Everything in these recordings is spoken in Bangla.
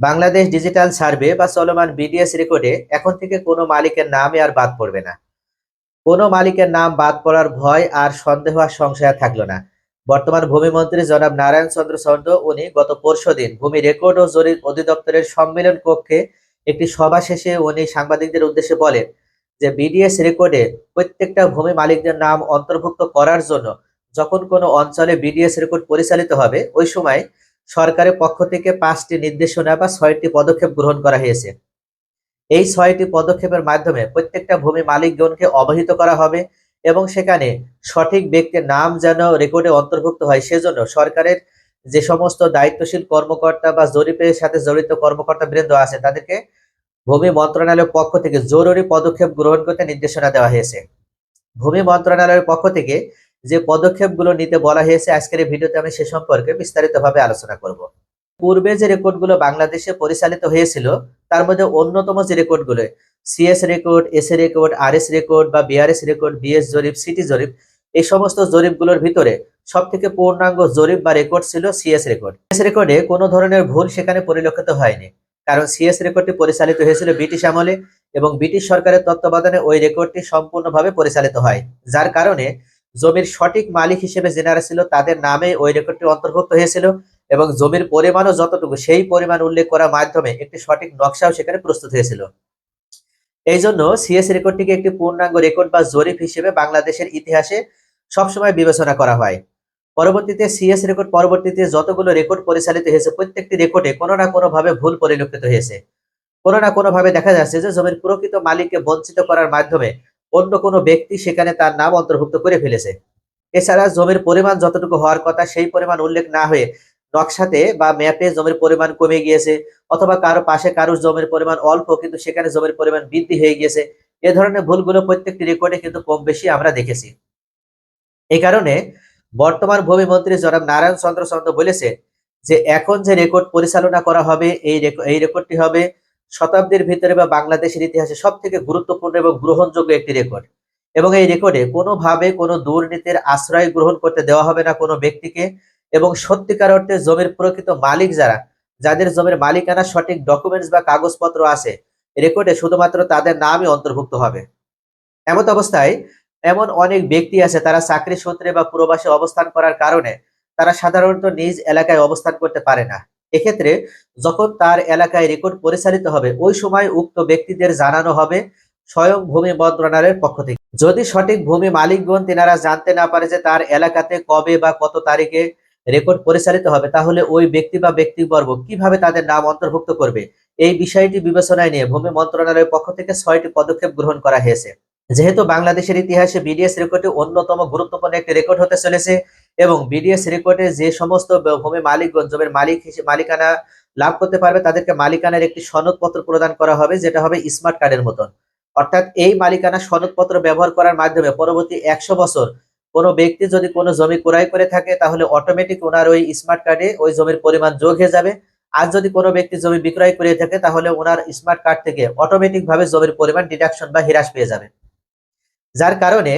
বাংলাদেশ ডিজিটাল সার্ভে বা চলমান বিডিএস রেকর্ডে এখন থেকে কোনো মালিকের নামে আর বাদ পড়বে না। কোনো মালিকের নাম বাদ পড়ার ভয় আর সন্দেহ আর সংশয় থাকল না। বর্তমান ভূমিমন্ত্রী জনাব নারায়ণ চন্দ্র চন্দ্র উনি গত পরশু দিন ভূমি রেকর্ড ও জরিপ অধিদপ্তরের সম্মেলন কক্ষে একটি সভা শেষে উনি সাংবাদিকদের উদ্দেশ্যে বলেন যে, বিডিএস রেকর্ডে প্রত্যেকটা ভূমি মালিকদের নাম অন্তর্ভুক্ত করার জন্য যখন কোনো অঞ্চলে বিডিএস রেকর্ড পরিচালিত হবে, ওই সময় সরকারের পক্ষ থেকে পাঁচটি নির্দেশনা বা ছয়টি পদক্ষেপ গ্রহণ করা হয়েছে। এই ছয়টি পদক্ষেপের মাধ্যমে প্রত্যেকটা ভূমি মালিকগণকে অবহিত করা হবে এবং সেখানে সঠিক ব্যক্তির নাম যেন রেকর্ডে অন্তর্ভুক্ত হয়, সেজন্য সরকারের যে সমস্ত দায়িত্বশীল কর্মকর্তা বা জরিপের সাথে জড়িত কর্মকর্তা বৃন্দ আছে, তাদেরকে ভূমি মন্ত্রণালয়ের পক্ষ থেকে জরুরি পদক্ষেপ গ্রহণ করতে নির্দেশনা দেওয়া হয়েছে। ভূমি মন্ত্রণালয়ের পক্ষ থেকে যে পদক্ষেপগুলো নিতে বলা হয়েছে, আজকের এই ভিডিওতে আমি সে সম্পর্কে বিস্তারিতভাবে আলোচনা করব। পূর্বে যে রেকর্ডগুলো বাংলাদেশে পরিচালিত হয়েছিল, তার মধ্যে অন্যতম যে রেকর্ডগুলো CS record S record R S record বা বিআরএস রেকর্ড বিএস জরিপ সিটি জরিপ, এই সমস্ত জরিপগুলোর ভিতরে সব থেকে পূর্ণাঙ্গ জরিপ বা রেকর্ড ছিল সিএস রেকর্ড। সিএস রেকর্ডে কোনো ধরনের ভুল সেখানে পরিলক্ষিত হয়নি, কারণ সিএস রেকর্ডটি পরিচালিত হয়েছিল ব্রিটিশ আমলে এবং ব্রিটিশ সরকারের তত্ত্বাবধানে ওই রেকর্ডটি সম্পূর্ণভাবে পরিচালিত হয়, যার কারণে জমির সঠিক মালিক হিসেবে জেনারা ছিল, তাদের নামে ওই রেকর্ডটি অন্তর্ভুক্ত হয়েছিল এবং জমির পরিমাণও যতটুকু, সেই পরিমাণ উল্লেখ করার মাধ্যমে একটি সঠিক নকশাও সেখানে প্রস্তুত হয়েছিল। এই জন্য সিএস রেকর্ডটিকে একটি পূর্ণাঙ্গ রেকর্ড বা জরিপ হিসেবে বাংলাদেশের ইতিহাসে সবসময় বিবেচনা করা হয়। পরবর্তীতে সিএস রেকর্ড পরবর্তীতে যতগুলো রেকর্ড পরিচালিত হয়েছে, প্রত্যেকটি রেকর্ডে কোনো না কোনো ভাবে ভুল পরিলক্ষিত হয়েছে। কোনো না কোনো ভাবে দেখা যাচ্ছে যে জমির প্রকৃত মালিককে বঞ্চিত করার মাধ্যমে অন্য কোনো ব্যক্তি সেখানে তার নাম অন্তর্ভুক্ত করে ফেলেছে। এছাড়া জমির পরিমাণ যতটুকু হওয়ার কথা, সেই পরিমাণ উল্লেখ না হয়ে নকশাতে বা ম্যাপে জমির পরিমাণ কমে গিয়েছে অথবা কারও পাশে কারোর জমির পরিমাণ অল্প, কিন্তু সেখানে জমির পরিমাণ বৃদ্ধি হয়ে গিয়েছে। এ ধরনের ভুলগুলো প্রত্যেকটি রেকর্ডে কিন্তু কম বেশি আমরা দেখেছি। এই কারণে বর্তমান ভূমিমন্ত্রী জনাব নারায়ণ চন্দ্র চন্দ্র বলেছে যে, এখন যে রেকর্ড পরিচালনা করা হবে, এই এই রেকর্ডটি হবে শতাব্দীর ভিতরে বা বাংলাদেশের ইতিহাসে সব থেকে গুরুত্বপূর্ণ এবং গ্রহণযোগ্য একটি রেকর্ড এবং এই রেকর্ডে কোনোভাবে কোনো দুর্নীতির আশ্রয় গ্রহণ করতে দেওয়া হবে না কোনো ব্যক্তিকে এবং সত্যিকার অর্থে জমির প্রকৃত মালিক যারা, যাদের জমির মালিকানা সঠিক ডকুমেন্টস বা কাগজপত্র আছে রেকর্ডে শুধুমাত্র তাদের নামই অন্তর্ভুক্ত হবে। এমত অবস্থায় এমন অনেক ব্যক্তি আছে তারা চাকরি সূত্রে বা প্রবাসে অবস্থান করার কারণে তারা সাধারণত নিজ এলাকায় অবস্থান করতে পারে না। এক্ষেত্রে যখন তার এলাকায় রেকর্ড পরিচালিত হবে, ওই সময় উক্ত ব্যক্তিদের জানানো হবে স্বয়ং ভূমি মন্ত্রণালয়ের পক্ষ থেকে। যদি সঠিক ভূমি মালিকগণ তেনারা জানতে না পারে যে তার এলাকাতে কবে বা কত তারিখে রেকর্ড পরিচালিত হবে, তাহলে ওই ব্যক্তি বা ব্যক্তিবর্গ কীভাবে তাদের নাম অন্তর্ভুক্ত করবে? এই বিষয়টি বিবেচনায় নিয়ে ভূমি মন্ত্রণালয়ের পক্ষ থেকে ছয়টি পদক্ষেপ গ্রহণ করা হয়েছে। যেহেতু বাংলাদেশের ইতিহাসে বিডিএস রেকর্ডে অন্যতম গুরুত্বপূর্ণ একটি রেকর্ড হতে চলেছে এবং বিডিএস রেকর্ডে যে সমস্ত ভূমি মালিকগণ জমির মালিক মালিকানা লাভ করতে পারবে, তাদেরকে মালিকানার একটি সনদপত্র প্রদান করা হবে, যেটা হবে স্মার্ট কার্ডের মতন। অর্থাৎ এই মালিকানা সনদপত্র ব্যবহার করার মাধ্যমে পরবর্তী একশো বছর কোনো ব্যক্তি যদি কোনো জমি ক্রয় করে থাকে, তাহলে অটোমেটিক ওনার ওই স্মার্ট কার্ডে ওই জমির পরিমাণ যোগ হয়ে যাবে। আর যদি কোনো ব্যক্তি জমি বিক্রয় করে থাকে, তাহলে ওনার স্মার্ট কার্ড থেকে অটোমেটিক ভাবে জমির পরিমাণ ডিডাকশন বা হ্রাস পেয়ে যাবে। যার কারণে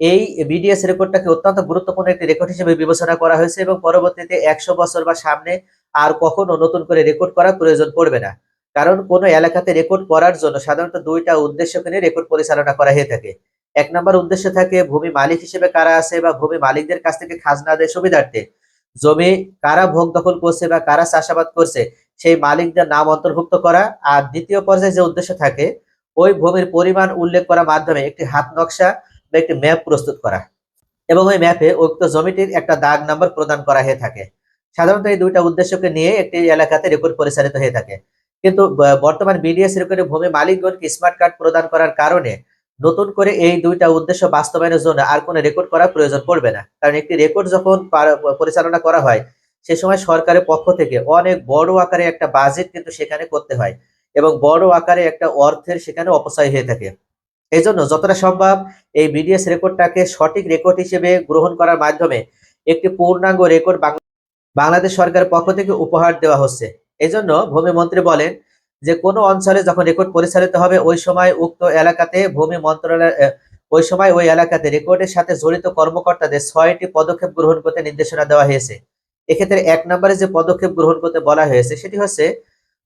এই বিডিএস রেকর্ডটাকে অত্যন্ত গুরুত্বপূর্ণ একটি রেকর্ড হিসেবে বিবেচনা করা হয়েছে এবং পরবর্তীতে একশো বছর বা সামনে আর কখনো নতুন করে রেকর্ড করার প্রয়োজন পড়বে না। কারণ কোনো এলাকাতে রেকর্ড করার জন্য সাধারণত দুইটা উদ্দেশ্যকে নিয়ে রেকর্ড পরিচালনা করা হয়ে থাকে। এক নম্বর উদ্দেশ্য থাকে ভূমি মালিক হিসেবে কারা আছে বা ভূমি মালিকদের কাছ থেকে খাজনা দেয় সুবিধার্থে। জমি কারা ভোগ দখল করছে বা কারা চাষাবাদ করছে, সেই মালিকদের নাম অন্তর্ভুক্ত করা। আর দ্বিতীয় পর্যায়ে যে উদ্দেশ্য থাকে, ওই ভূমির পরিমাণ উল্লেখ করার মাধ্যমে একটি হাত নকশা বা একটি ম্যাপ প্রস্তুত করা। এবং ওই ম্যাপে উক্ত জমিটির একটা দাগ নাম্বার প্রদান করা হয়ে থাকে। সাধারণত এই দুইটা উদ্দেশ্যকে নিয়ে একটি এলাকাতে রেকর্ড পরিচালিত হয়ে থাকে। কিন্তু বর্তমান বিডিএস রেকর্ডে ভূমি মালিকগণকে স্মার্ট কার্ড প্রদান করার কারণে নতুন করে এই দুইটা উদ্দেশ্য বাস্তবায়নের জন্য আর কোনো রেকর্ড করার প্রয়োজন পড়বে না। কারণ একটি রেকর্ড যখন পরিচালনা করা হয়, সে সময় সরকারের পক্ষ থেকে অনেক বড় আকারে একটা বাজেট কিন্তু সেখানে করতে হয়। এবং বড় আকারে একটা অর্থের সেখানে অপচয় হয়ে থাকে। এই জন্য যতটা সম্ভব এই বিডিএস রেকর্ডটাকে সঠিক রেকর্ড হিসেবে গ্রহণ করার মাধ্যমে একটি পূর্ণাঙ্গ রেকর্ড বাংলাদেশ সরকারের পক্ষ থেকে উপহার দেওয়া হচ্ছে। এই জন্য ভূমি মন্ত্রী বলেন যে, কোনো অঞ্চলে যখন রেকর্ড পরিচালিত হবে, ওই সময় উক্ত এলাকাতে ভূমি মন্ত্রণালয় ওই সময় ওই এলাকাতে রেকর্ডের সাথে জড়িত কর্মকর্তাদের ছয়টি পদক্ষেপ গ্রহণ করতে নির্দেশনা দেওয়া হয়েছে। এক্ষেত্রে এক নম্বরে যে পদক্ষেপ গ্রহণ করতে বলা হয়েছে, সেটি হচ্ছে,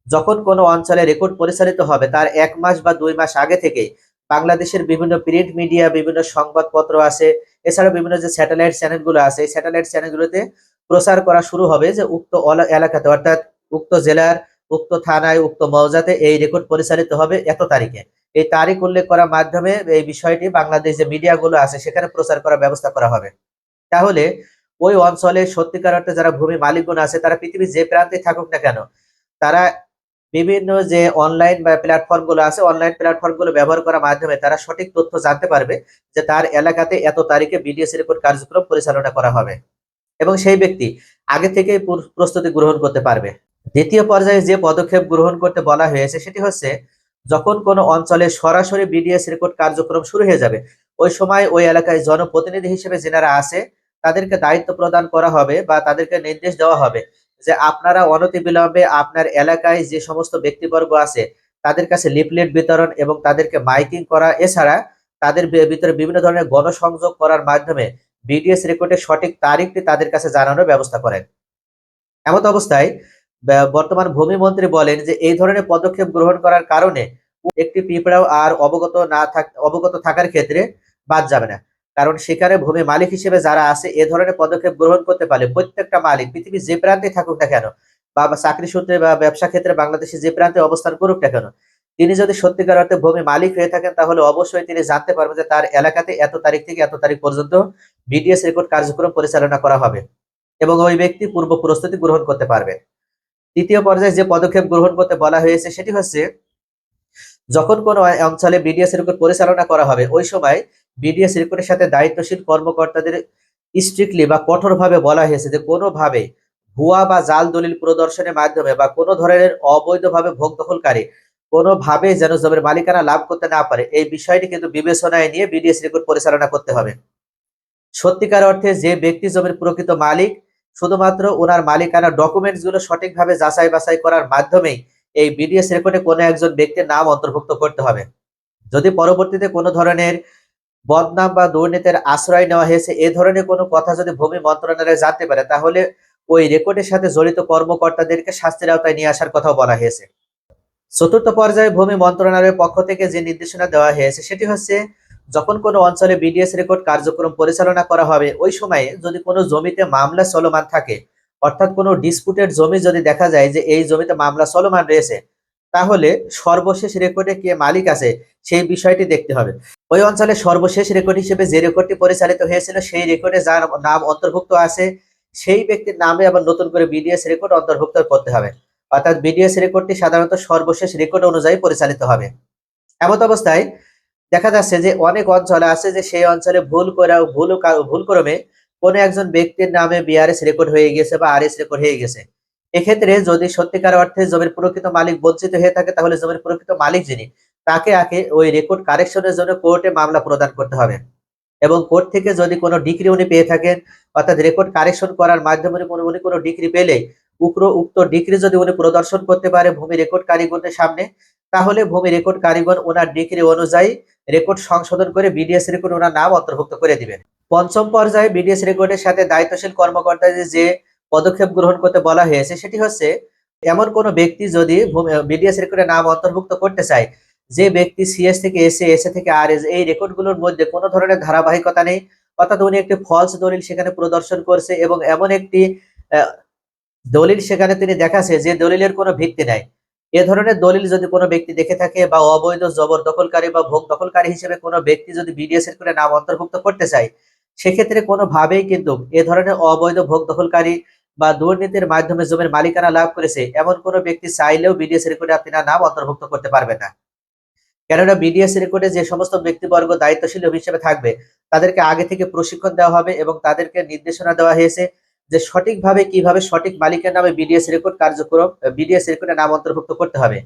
যখন কোনো অঞ্চলে রেকর্ড পরিচালিত হবে, তার এক মাস বা দুই মাস আগে থেকে বাংলাদেশের বিভিন্ন প্রিন্ট মিডিয়া বিভিন্ন সংবাদপত্র আছে এছাড়া বিভিন্ন যে স্যাটেলাইট চ্যানেলগুলো আছে, এই স্যাটেলাইট চ্যানেলগুলোতে প্রচার করা শুরু হবে যে উক্ত এলাকাতে, অর্থাৎ উক্ত জেলার, উক্ত থানায়, উক্ত মৌজাতে এই রেকর্ড পরিচালিত হবে এত তারিখে। এই তারিখ উল্লেখ করার মাধ্যমে এই বিষয়টি বাংলাদেশ যে মিডিয়াগুলো আছে, সেখানে প্রচার করার ব্যবস্থা করা হবে। তাহলে ওই অঞ্চলে সত্যিকার অর্থে যারা ভূমি মালিকগণ আছে, তারা পৃথিবীর যে প্রান্তে থাকুক না কেন, তারা বিভিন্ন যে অনলাইন বা প্ল্যাটফর্মগুলো আছে অনলাইন প্ল্যাটফর্মগুলো ব্যবহার করার মাধ্যমে তারা সঠিক তথ্য জানতে পারবে যে তার এলাকাতে এত তারিখে বিডিএস রেকর্ড কার্যক্রম পরিচালনা করা হবে। এবং সেই ব্যক্তি আগে থেকে প্রস্তুতি গ্রহণ করতে পারবে। দ্বিতীয় পর্যায়ে যে পদক্ষেপ গ্রহণ করতে বলা হয়েছে সেটি হচ্ছে, যখন কোনো অঞ্চলে সরাসরি বিডিএস রেকর্ড কার্যক্রম শুরু হয়ে যাবে, ওই সময় ওই এলাকায় জনপ্রতিনিধি হিসেবে যেনারা আছে, তাদেরকে দায়িত্ব প্রদান করা হবে বা তাদেরকে নির্দেশ দেওয়া হবে যে আপনারা অনতিবিলম্বে আপনার এলাকায় যে সমস্ত ব্যক্তিবর্গ আছে, তাদের কাছে লিফলেট বিতরণ এবং তাদেরকে মাইকিং করা, এছাড়া তাদের ভিতরে বিভিন্ন ধরনের গণসংযোগ করার মাধ্যমে বিডিএস রেকর্ডের সঠিক তারিখটি তাদের কাছে জানানোর ব্যবস্থা করেন। এমত অবস্থায় বর্তমান ভূমি মন্ত্রী বলেন যে এই ধরনের পদক্ষেপ গ্রহণ করার কারণে একটি পিঁপড়াও আর অবগত না থাক, অবগত থাকার ক্ষেত্রে বাদ যাবে না। কারণ সেখানে ভূমি মালিক হিসেবে যারা আছে, এ ধরনের পদক্ষেপ গ্রহণ করতে পারে প্রত্যেকটা মালিক, পৃথিবীর যে প্রান্তে থাকুক না কেন, বা চাকরি সূত্রে বা ব্যবসা ক্ষেত্রে বাংলাদেশে যে প্রান্তে অবস্থান করুক না কেন, তিনি যদি সত্যিকার অর্থে ভূমি মালিক হয়ে থাকেন, তাহলে অবশ্যই তিনি জানতে পারবেন যে তার এলাকাতে এত তারিখ থেকে এত তারিখ পর্যন্ত বিডিএস রেকর্ড কার্যক্রম পরিচালনা করা হবে এবং ওই ব্যক্তি পূর্ব প্রস্তুতি গ্রহণ করতে পারবে। তৃতীয় পর্যায়ে যে পদক্ষেপ গ্রহণ করতে বলা হয়েছে, সেটি হচ্ছে, যখন কোনো অঞ্চলে বিডিএস রেকর্ড পরিচালনা করা হবে, ওই সময় বিডিএস রেকর্ডের সাথে দায়িত্বশীল কর্মকর্তাদের স্ট্রিক্টলি বা কঠোরভাবে বলা হয়েছে যে কোনোভাবে ভুয়া বা জাল দলিল প্রদর্শনের মাধ্যমে বা কোনো ধরনের অবৈধভাবে ভোগ দখলকারী কোনোভাবে যেন জমির মালিকানা লাভ করতে না পারে, এই বিষয়টি কিন্তু বিবেচনায় নিয়ে বিডিএস রেকর্ড পরিচালনা করতে হবে। সত্যিকার অর্থে যে ব্যক্তি জমির প্রকৃত মালিক, শুধুমাত্র ওনার মালিকানা ডকুমেন্টসগুলো সঠিকভাবে যাচাই বাছাই করার মাধ্যমেই এই বিডিএস রেকর্ডে কোনো একজন ব্যক্তির নাম অন্তর্ভুক্ত করতে হবে। যদি পরবর্তীতে কোনো ধরনের বদনাম বা দুর্নীতির আশ্রয় নেওয়া হয়েছে, এ ধরনের কোনো কথা যদি ভূমি মন্ত্রণালয় জানতে পারে, তাহলে ওই রেকর্ডের সাথে জড়িত কর্মকর্তাদেরকে শাস্তির আওতায় নিয়ে আসার কথাও বলা হয়েছে। চতুর্থ পর্যায়ে ভূমি মন্ত্রণালয়ের পক্ষ থেকে যে নির্দেশনা দেওয়া হয়েছে, সেটি হচ্ছে যখন কোনো অঞ্চলে বিডিএস রেকর্ড কার্যক্রম পরিচালনা করা হবে, ওই সময়ে যদি কোনো জমিতে মামলা চলমান থাকে, অর্থাৎ কোনো ডিসপুটেড জমি যদি দেখা যায় যে এই জমিতে মামলা চলমান রয়েছে তাহলে সর্বশেষ রেকর্ডে কে মালিক আছে, সেই বিষয়টি দেখতে হবে। ওই অঞ্চলে সর্বশেষ রেকর্ড হিসেবে যে রেকর্ডটি পরিচালিত হয়েছিল, সেই রেকর্ডে যার নাম অন্তর্ভুক্ত আছে, সেই ব্যক্তির নামে আবার নতুন করে বিডিএস রেকর্ড অন্তর্ভুক্ত করতে হবে। অর্থাৎ বিডিএস রেকর্ডটি সাধারণত সর্বশেষ রেকর্ড অনুযায়ী পরিচালিত হবে। এমত অবস্থায় দেখা যাচ্ছে যে অনেক অঞ্চলে আছে যে সেই অঞ্চলে ভুল করে, ভুল ভুল ক্রমে কোনো একজন ব্যক্তির নামে বিআরএস রেকর্ড হয়ে গেছে বা আরএস রেকর্ড হয়ে গেছে এক্ষেত্রে যদি সত্যিকার অর্থে জমির প্রকৃত মালিক বঞ্চিত হয়ে থাকে, তাহলে জমির প্রকৃত মালিক যিনি, তাকে আগে ওই রেকর্ড কারেকশনের জন্য কোর্টে মামলা প্রদান করতে হবে। এবং কোর্ট থেকে যদি কোনো ডিগ্রি উনি পেয়ে থাকেন, অর্থাৎ রেকর্ড কারেকশন করার মাধ্যমে উনি কোনো- ডিগ্রি পেলে উক্র উক্ত ডিগ্রি যদি উনি প্রদর্শন করতে পারে ভূমি রেকর্ড কারিগণের সামনে, তাহলে ভূমি রেকর্ড কারিগণ ওনার ডিগ্রি অনুযায়ী রেকর্ড সংশোধন করে বিডিএস রেকর্ড ওনার নাম অন্তর্ভুক্ত করে দিবেন। পঞ্চম পর্যায়ে বিডিএস রেকর্ডের সাথে দায়িত্বশীল কর্মকর্তাদের যে পদক্ষেপ গ্রহণ করতে বলা হয়েছে, সেটি হচ্ছে এমন কোনো ব্যক্তি যদি বিডিএস রেকর্ডে নাম অন্তর্ভুক্ত করতে চায়, যে ব্যক্তি সিএস থেকে এসে এসে থেকে আর এস এই রেকর্ডগুলোর মধ্যে কোনো ধরনের ধারাবাহিকতা নেই, অর্থাৎ উনি একটি ফলস দলিল সেখানে প্রদর্শন করছে এবং এমন একটি দলিল সেখানে তিনি দেখাচ্ছে যে দলিলের কোনো ভিত্তি নাই। এ ধরনের দলিল যদি কোনো ব্যক্তি দেখে থাকে বা অবৈধ জবর দখলকারী বা ভোগ দখলকারী হিসেবে কোনো ব্যক্তি যদি বিডিএস এর করে নাম অন্তর্ভুক্ত করতে চায়, সেক্ষেত্রে কোনোভাবেই কিন্তু এ ধরনের অবৈধ, ভোগ দখলকারী বা দুর্নীতির মাধ্যমে জমির মালিকানা লাভ করেছে, এমন কোনো ব্যক্তি চাইলেও বিডিএস রেকর্ডে আপনি নাম অন্তর্ভুক্ত করতে পারবে না। কেননা বিডিএস রেকর্ডে যে সমস্ত ব্যক্তিবর্গ দায়িত্বশীল হিসেবে থাকবে, তাদেরকে আগে থেকে প্রশিক্ষণ দেওয়া হবে এবং তাদেরকে নির্দেশনা দেওয়া হয়েছে যে সঠিকভাবে কীভাবে সঠিক মালিকের নামে বিডিএস রেকর্ড কার্যক্রম বিডিএস রেকর্ডে নাম অন্তর্ভুক্ত করতে হবে।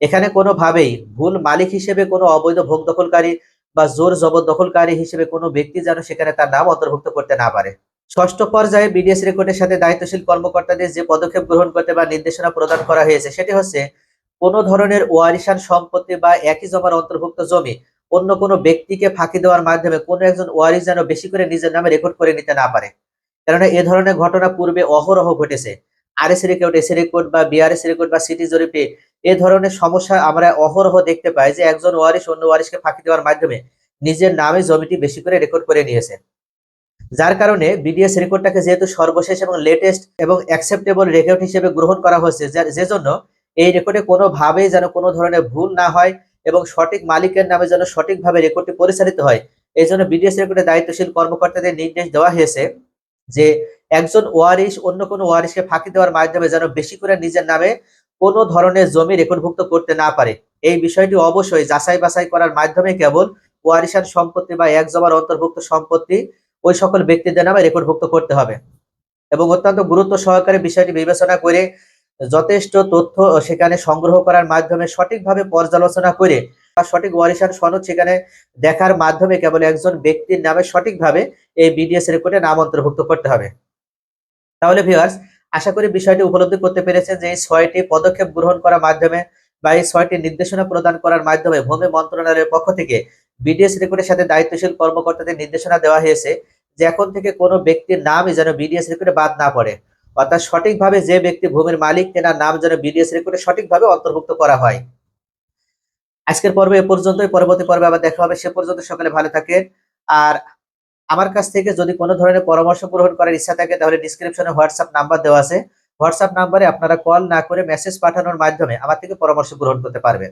এখানে কোনোভাবেই ভুল মালিক হিসেবে কোনো অবৈধ ভোগ দখলকারী বা জোর জবরদখলকারী হিসেবে কোনো ব্যক্তি যেন সেখানে তার নাম অন্তর্ভুক্ত করতে না পারে। ষষ্ঠ পর্যায়ে বিডিএস রেকর্ডের সাথে দায়িত্বশীল কর্মকর্তাদের যে পদক্ষেপ গ্রহণ করতে বা নির্দেশনা প্রদান করা হয়েছে, সেটি হচ্ছে কোনো ধরনের ওয়ারিশান সম্পত্তি বা একই জমার অন্তর্ভুক্ত জমি অন্য কোনো ব্যক্তিকে ফাঁকি দেওয়ার মাধ্যমে কোনো একজন ওয়ারিশ যেন বেশি করে নিজের নামে রেকর্ড করে নিতে না পারে। কেননা এ ধরনের ঘটনা পূর্বে অহরহ ঘটেছে। আরএস রেকর্ড এসি রেকর্ড বা বিআরএস রেকর্ড বা সিটি জরিপে এ ধরনের সমস্যা আমরা অহরহ দেখতে পাই যে একজন ওয়ারিশ অন্য ওয়ারিশকে ফাঁকি দেওয়ার মাধ্যমে নিজের নামে জমিটি বেশি করে রেকর্ড করে নিয়েছে। যার কারণে বিডিএস রেকর্ডটাকে যেহেতু সর্বশেষ এবং লেটেস্ট এবং অ্যাকসেপ্টেবল রেকর্ড হিসেবে গ্রহণ করা হয়েছে, যে জন্য এই রেকর্ডে কোনোভাবেই যেন কোনো ধরনের ভুল না হয় এবং সঠিক মালিকের নামে যেন সঠিকভাবে রেকর্ডটি পরিচালিত হয়। এই জন্য বিডিএস রেকর্ডে দায়িত্বশীল কর্মকর্তাদের নির্দেশ দেওয়া হয়েছে যে একজন ওয়ারিশ অন্য কোনো ওয়ারিশকে ফাঁকি দেওয়ার মাধ্যমে যেন বেশি করে নিজের নামে কোনো ধরনের জমি রেকর্ডভুক্ত করতে না পারে। এই বিষয়টি অবশ্যই যাচাই বাছাই করার মাধ্যমে কেবল ওয়ারিশান সম্পত্তি বা এক জমার অন্তর্ভুক্ত সম্পত্তি ওই সকল ব্যক্তিদের নামে রেকর্ডভুক্ত করতে হবে। এবং অত্যন্ত গুরুত্ব সহকারে বিষয়টি বিবেচনা করে যথেষ্ট তথ্য সেখানে সংগ্রহ করার মাধ্যমে সঠিকভাবে পর্যালোচনা করে বা সঠিক ওয়ারিশান সনদ সেখানে দেখার মাধ্যমে কেবল একজন ব্যক্তির নামে সঠিকভাবে এই বিডিএস রেকর্ডে নাম অন্তর্ভুক্ত করতে হবে। তাহলে ভিউয়ার্স আশা করি বিষয়টি উপলব্ধি করতে পেরেছেন যে এই ছয়টি পদক্ষেপ গ্রহণ করার মাধ্যমে বা এই ছয়টি নির্দেশনা প্রদান করার মাধ্যমে ভূমি মন্ত্রণালয়ের পক্ষ থেকে বিডিএস রেকর্ডের সাথে দায়িত্বশীল কর্মকর্তাদের নির্দেশনা দেওয়া হয়েছে যে এখন থেকে কোনো ব্যক্তির নামই যেন বিডিএস রেকর্ডে বাদ না পড়ে। অর্থাৎ সঠিকভাবে যে ব্যক্তি ভূমির মালিক, তেনার নাম যেন বিডিএস রেকর্ডে সঠিকভাবে অন্তর্ভুক্ত করা হয়। আজকের পর্বে এ পর্যন্তই। পরবর্তী পর্বে আবার দেখা হবে। সে পর্যন্ত সকালে ভালো থাকেন। আর আমার কাছ থেকে যদি কোনো ধরনের পরামর্শ গ্রহণ করার ইচ্ছা থাকে, তাহলে ডিসক্রিপশনে হোয়াটসঅ্যাপ নাম্বার দেওয়া আছে। হোয়াটসঅ্যাপ নাম্বারে আপনারা কল না করে মেসেজ পাঠানোর মাধ্যমে আমার থেকে পরামর্শ গ্রহণ করতে পারবেন।